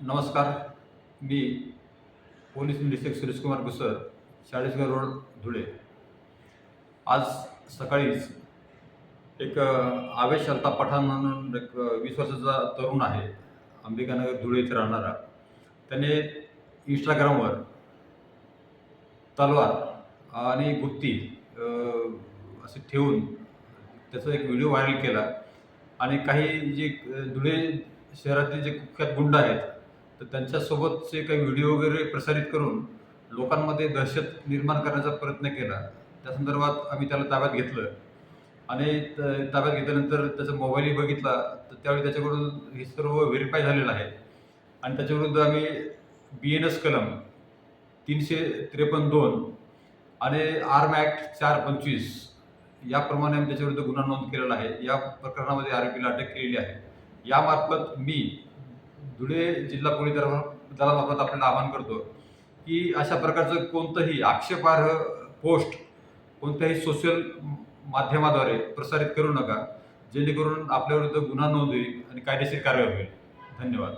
नमस्कार. मी पोलीस निरीक्षक सुरेशकुमार गुसर चाळीसगाव रोड धुळे. आज सकाळीच एक आवेश अल्ताफ पठाण म्हणून एक वीस वर्षाचा तरुण आहे. अंबिकानगर धुळे इथे राहणारा. त्याने इंस्टाग्रामवर तलवार आणि गुत्ती असे ठेवून त्याचा एक व्हिडिओ व्हायरल केला. आणि काही जे धुळे शहरातील जे कुख्यात गुंड आहेत तर त्यांच्यासोबतचे काही व्हिडिओ वगैरे प्रसारित करून लोकांमध्ये दहशत निर्माण करण्याचा प्रयत्न केला. त्या संदर्भात आम्ही त्याला ताब्यात घेतलं. आणि त- ताब्यात घेतल्यानंतर त्याचा मोबाईलही बघितला. तर त्यावेळी त्याच्याकडून हे सर्व व्हेरीफाय झालेलं आहे. आणि त्याच्याविरुद्ध आम्ही बी एन एस कलम तीनशे त्रेपन्न दोन आणि आर्म ॲक्ट चार पंचवीस याप्रमाणे आम्ही त्याच्याविरुद्ध गुन्हा नोंद केलेला आहे. या प्रकरणामध्ये आरोपीला अटक केलेली आहे. यामार्फत मी धुळे जिल्हा पोलीस दला दलाबाबत आपल्याला आवाहन करतो की अशा प्रकारचं कोणतंही आक्षेपार्ह पोस्ट कोणत्याही सोशल माध्यमाद्वारे प्रसारित करू नका जेणेकरून आपल्याविरुद्ध गुन्हा नोंद होईल आणि कायदेशीर कारवाई होईल. धन्यवाद.